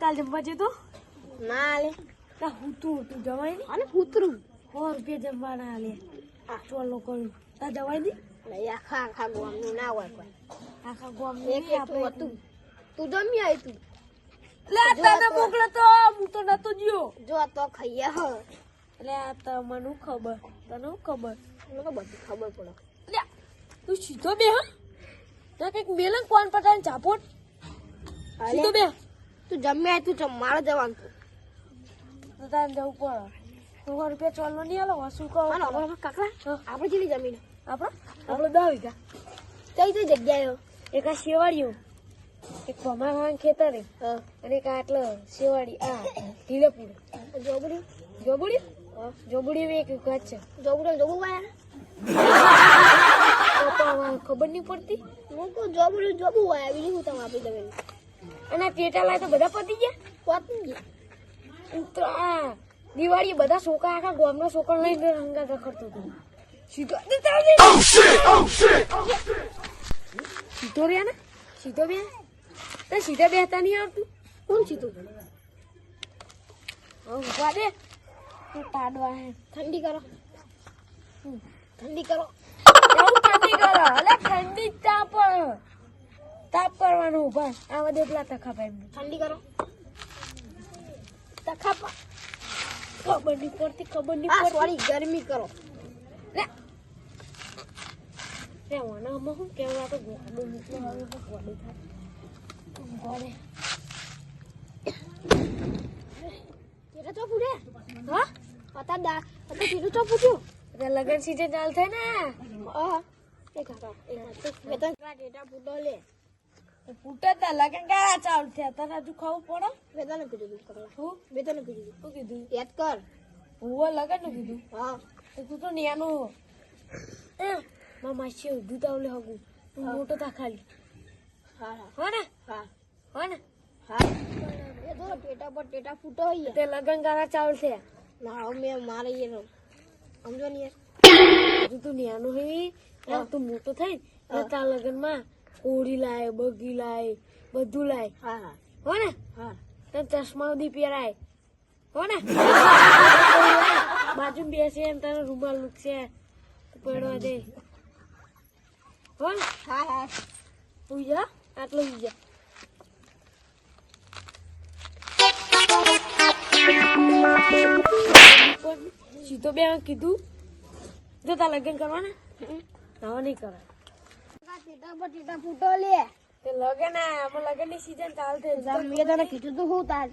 કાલ જમવા જતો ના આલે તા હું તું તું જવાય નહીં? અને કૂતરું. સો રૂપિયા જમવાના આલે ચોલ લોકો તા જવાય નહીં? એટલે આખા આખા ગોમનું ના હોય કોઈ. આખા ગામ એક હતું. તું. જમી આવી તું. લે તને મોકલે તો હું તો નતો ગયો. જો તો ખાઈએ હ. એટલે આ તમને હું ખબર? તને ખબર? મને તો બધી ખબર પડે. લે તું સીધો બે હા. ત્યાં કંઈક મેલન કોણ પટાને ચાપોટ સીધો બે? તું જમ્યા તું જમ મારે જવાનું તું તો તારે જવું પડે. સો રૂપિયા ચોલનો નહીં આલો શું કહો? અને આપણે કાકડા આપણે જેટલી જમીન. આપણે? આપણે દસ વીઘા. કઈ કઈ જગ્યાએ? એક આ શેવાડીઓ એક ભમાવાનું ખેતર અને એક આટલો શેવાડી આ ઢીલેપુર જોબડી. જોબડી? જોબડી બી એક વાત છે. જોબડી જોબું વાયા? પણ ખબર નહીં પડતી? હું તો જોબડી જોબું વાયા બીજું હું તમે આપી જમીન અને ટેટા લાય તો બધા પતી ગયા? પતી અને તો આ દિવાળી બધા છોકરા આખા ગામનો છોકરો લઈને રંગા રખડતો હતો. સીધો. સીધો રહ્યા ને સીધો બે તે સીધા બેહતા નહીં આવતું? કોણ સીધું ઊભા દે. તું તાડવા હે. ઠંડી કરો. ઠંડી કરો. ઠંડી કરો. અલે ઠંડી જ તાપ તાપ કરવાનું ઊભા. આવા દેખલા તખા ભાઈ ઠંડી કરો. તખાપા ખબર નહીં પડતી ખબર નહીં પડતી. સોરી ગરમી કરો. રે. વાના શું કેવું આ તો ગોડું નીકળે હવે તો ગોડું થાય. ગોડે. તેરે તો પૂરે હા? પતા દા પતા તેરું તો પૂછ્યું એટલે લગન સીઝન ચાલ થાય ને હા. એ કાકા એ મેં તો ડેટા ફૂટો લે. ફૂટે તો લગન ક્યારે ચાલુ થયા. તને હજુ ખાવું પડે? મેં તને કીધું શું? મેં તને કીધું શું કીધું? યાદ કર. હું લગનનું કીધું? હા. તો તું ન્યાનો એ મારા માસી ઉભું તાવલે હગું. તું હા. મોટો થા ખાલી. હા હા. હો ને? હા. હો ને? હા. એ તો ટેટા પર ટેટા ફૂટો હોય તે લગન ગારા ચાલુ થયા. ના મેં મારે એ સમજો ને યાર. તું ન્યાનો હે. તું મોટો હા. તાર લગનમાં કોળી લાય બગી લાય બધું લાય. હા હા. ને? હા. તને ચશ્મા ઉધી પહેરાય. હો ને? બાજુ બેસી ને તને રૂમાલ લૂકશે પડવા દે. હો ને? હા હા. ઉઈ જા આટલો ઉઈ જા. સીધો બે કીધું. જો તાર લગ્ન કરવાના? નવા નહીં કરાય ટેટા ફૂટો લે. તે લગન આ લગનની સીઝન ચાલુ થઈ મેં તને કીધું તું હું તાર.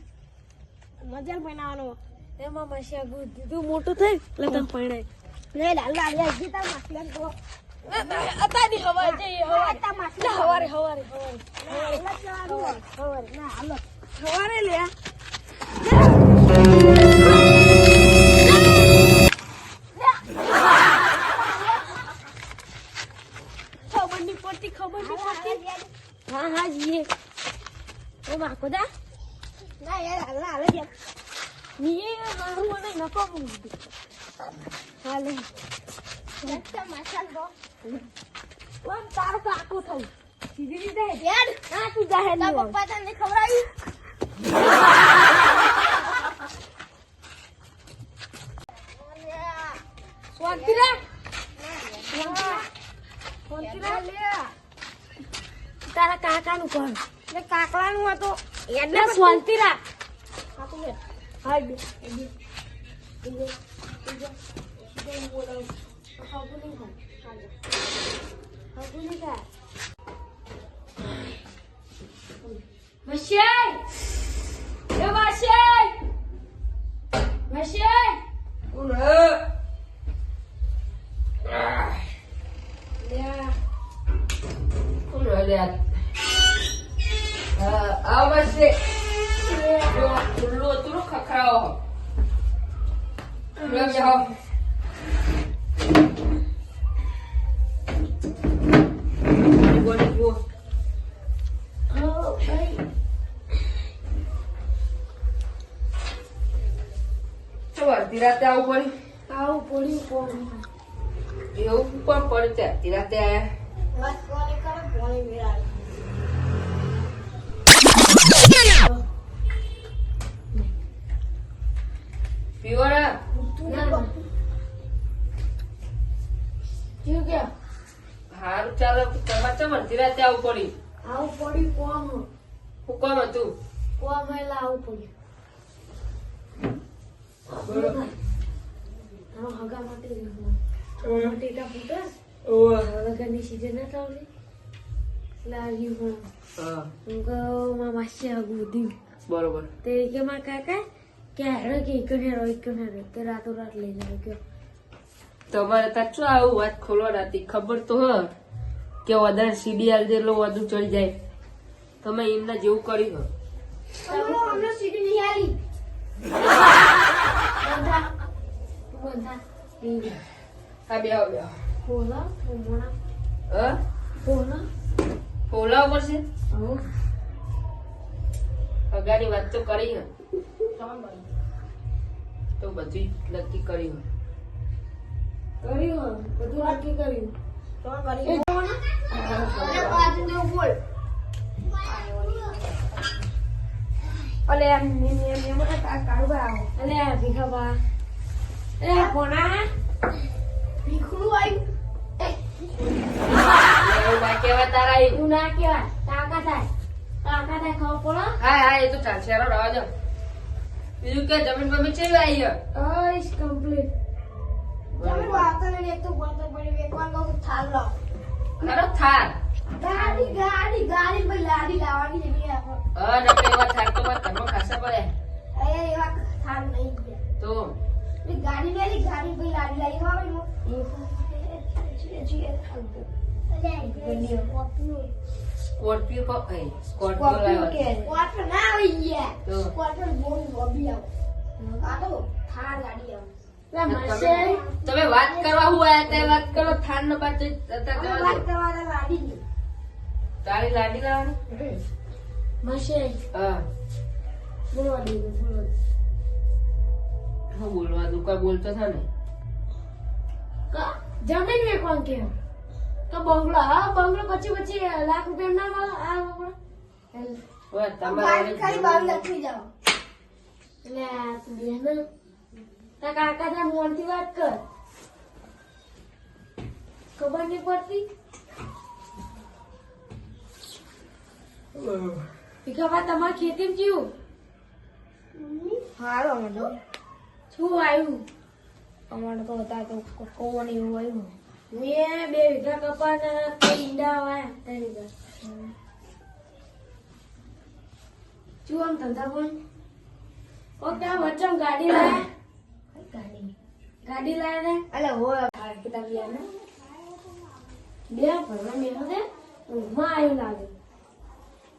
મજા બનાવવાનો એમાં માસી આગું દીધું મોટું થાય એટલે તને પરણાય લાલ લાલ તો હવા હવારે હવારે. હવારે હવારે ના હાલો હવારે. લે. પડતી હા હા જીએ એ માકો દા ના યાર હાલ હાલ યાર નીએ મારું અને નકો મૂકી હાલે લગતા માસા તો ઓમ તારો કાકો થયું સીધી રીતે યાર ના તું જાહેર પપ્પા તને ખવડાવી શાંતિ રાખ શાંતિ રાખ કાકાનું ઘર એટલે કાકડાનું હતું એટલે શાંતિ રાખ કાકુ રાતે આવું પડ્યું આવું પડ્યું એવું પણ પડે ત્યાં? રાતે આવ્યા હારું ચાલો તમારે ચમ અડધી રાતે આવું પડ્યું? આવું પડ્યું કોમ? હું કોમ હતું? કોમ એટલે આવું પડ્યું. હગા માટે બટેટા ફૂટે ઓવે. સીઝન ના થાવલી લાગ્યું હું કહું મારા માસી આગું બરોબર. તે કે મારા કાકા કે હેરો કે એક રહો એક હેરો તે રાતો રાત લઈ આવ્યો કે તમારે શું આવું વાત ખોલવા હતી? ખબર તો હ કે વધારે સીડીઆર જેટલો વધુ ચડી જાય. તમે એમના જેવું કર્યું સીડી નહીં હા આવો પગારની વાત તો કરી તો બધી નક્કી કરી કર્યું બધું નક્કી કર્યું બોલ અલે એમ minha એમ એમ કાઢવા આવો અલે ભીખાબા એ કોના ભીખડું આવ્યું એવું ના કહેવાય તારા એ. તું ના કહેવાય કાકા થાય કાકા થાય ખબર પડે હા હા એ તો ચાલશે હેરો રવા દો બીજું કે જમીન બમીન ચેવી આવી હા કમ્પ્લીટ તમે વાતો ને એક તો બોલતો પડ્યો એક વાર કહું થાલ લો ગાડી ગાડી ગાડી ભાઈ લાડી લાવવાની છે નહીં આપણે હા ને કઈ થાર તો વાત ઘરમાં ખાસા પડે. અરે એવા થાલ નહીં ગયા તો? એ ગાડી મેલી ગાડી ભાઈ લાડી લાવી. આવે ને સ્કોર્પિયો કો એ સ્કોર્પિયો લાવ્યો. સ્કોર્પિયો ના આવી ગયા. તો? ક્વાર્ટર બહુ લોબી આવો. આ તો થાર ગાડી આવે. તમે વાત કરવા હું આયા તે વાત કરો થાન ન અમે વાત કરવા લાડી તારી લાડી લાવવાની? મશે હા. બોલવા દે બોલવા તું બોલતો થા ને કા જમીન વેચવાનું કે. તો બંગલો હા બંગલો પછી પછી લાખ રૂપિયા ના મળે આ ગાડી ખાલી બાર તમારે લખી જાઓ એટલે તું બેન તા કાકા તા મોનથી વાત કર. ખબર નહીં પડતી? ભીખાબા તમારી ખેતીમાં જીવું હારો મને શું આવ્યું? અમારે તો હતા તો કોણ એવું આવ્યું. મેં બે વીઘા કઈ ઈંડા વાયા શું આમ ધંધા પણ ઓ ત્યાં વચ્ચે ગાડી લાયા? ગાડી. ગાડી લાયા ને? અલે હોય. કિતાબ બે ભરવા મેં ઊંઘમાં આવ્યું લાગે.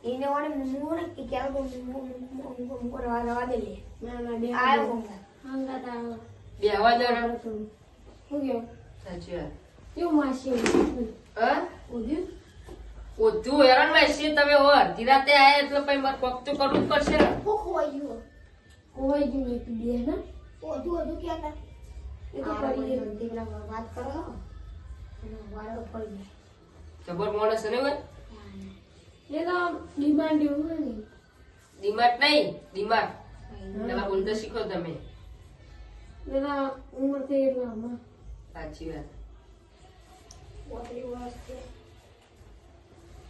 એને વાળે કે ક્યારે કો મુંગો મુંગો રવા રવા દે લે ના ના બે આયો મુંગો હંગા તા બે અવાજ આવે શું ગયો સાચી વાત કેવું માસી હા ઉધ્યું ઓધું હેરાનમાં છે તમે હો અડધી રાતે આયા એટલે પછી મારે કોક તો કરવું જ પડશે ને કો ખોઈ ગયો કોઈ ગયું એક બે ને ઓધું ઓધું કે હતા એ તો કરી દીકરા વાત કરો વાળો પડી જબર માણસ ને ભાઈ એ તો ડિમાન્ડ એવું હોય ને. નહીં પેલા બોલતા શીખો તમે. પેલા ઉંમર થઈ એટલે સાચી વાત. પોતરી વર્ષ છે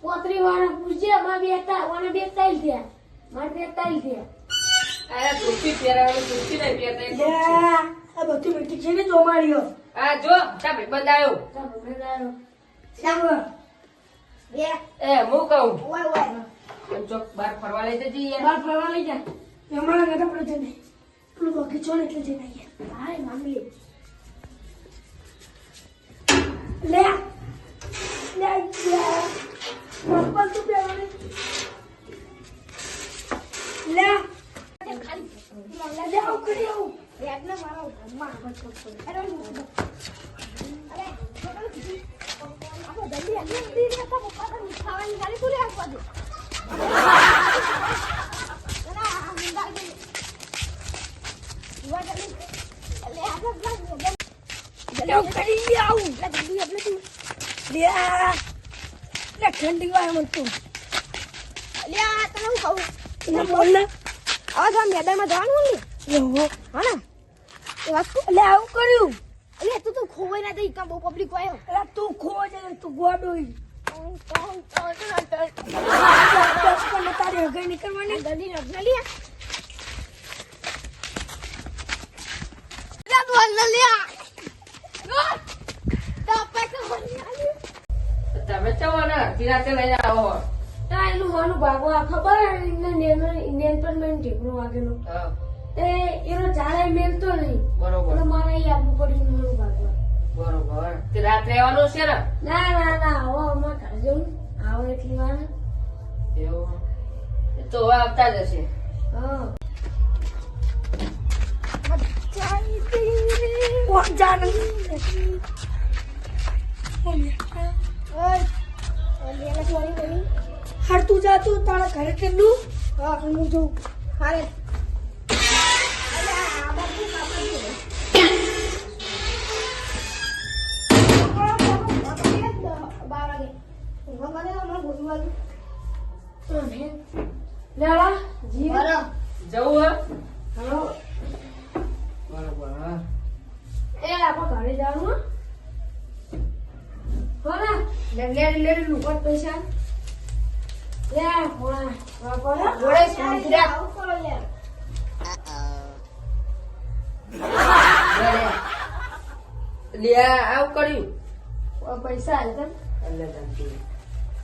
પોતરી વાળા પૂછે અમારે બે તા વાળા બે તાઈ થયા. મારે બે તાઈ થયા. અરે ટોપી પહેરાવાનું ટોપી નહીં પહેરતા? આ બધું બેટી છે ને જોમાડ્યો આ જો આવ્યો ચાલો મેં આવ્યો એ હું કહું? ઓય ઓય. એમ ચોક બહાર ફરવા લઈ જજે યાર બાર ફરવા લઈ જા. હમણાં નતા પડે છે ને પેલું બગીચો ને એટલે જઈ આવીએ હાય મામલી લે. લે લે. પપ્પા તું બેવાને લે. લે આવું. કરી આવું બેગને મારો ઘરમાં આગળ છોડ અરે અરે ઠંડી વાય મન તું આ તને હું કહું એને બોલ ને આવા તો મેદાનમાં જવાનું ને એવો હા ને એ વાત લે આવું કર્યું. અલે તું તો ખોવાઈ ના દઈ કા બહુ પબ્લિક વાયો અલે તું ખોવાઈ ગોડોઈ તારી હગાઈ નીકળવાની ગલી રગલી તમે ચવો ને? અડધી રાતે લઈને આવો ના એનું માનું આ ખબર નેન પર મેં ઢીકણું વાગેલું. એ એનો ચાલે મેલતો નહીં. બરોબર એટલે મારે અહીં આપવું પડ્યું મારું ભાગવા બરોબર આવવાનું છે ને? ના ના ના હવે અમાર ઘરે જવું આવો એટલી વાર. એવું? એ તો હવે આવતા જ હશે. હા. હાર તું જા તું તારા ઘરે કેટલું હા હું જઉં. હારે લેલા જી જવું હે? હલો બરાબર એ આપણે ઘરે જવાનું હો? ને. લે લે લે લે લુકટ પૈસા લે ઘોડે સંતરા લે, લે. આવું કર્યું. પૈસા હાલ તમ. એટલે શાંતિ.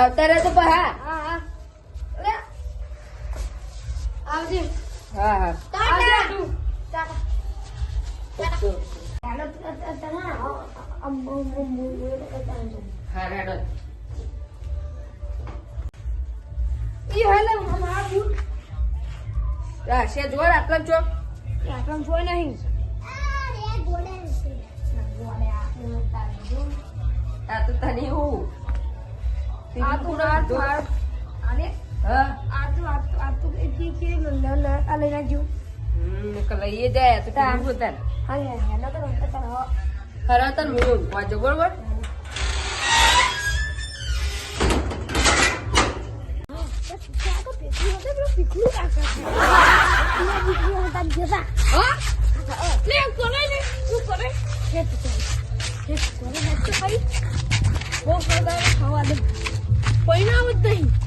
આવતા તો પાહા. હા હા. લે આવજે. હા હા. ટાટા ટાટા હા હા આટલા જો છો? આટલા જોઈ નહીં. આ તો તને હું આ તો અને હા. આ તો આ તો આ તો કે કે લઈ નાખજો. હમ કે લઈએ જાય. તો તા. કીધું તને હા હેલો તો રમતા તારો ખરા તને હું? વાંચો બરોબર પરિણામ જ નહીં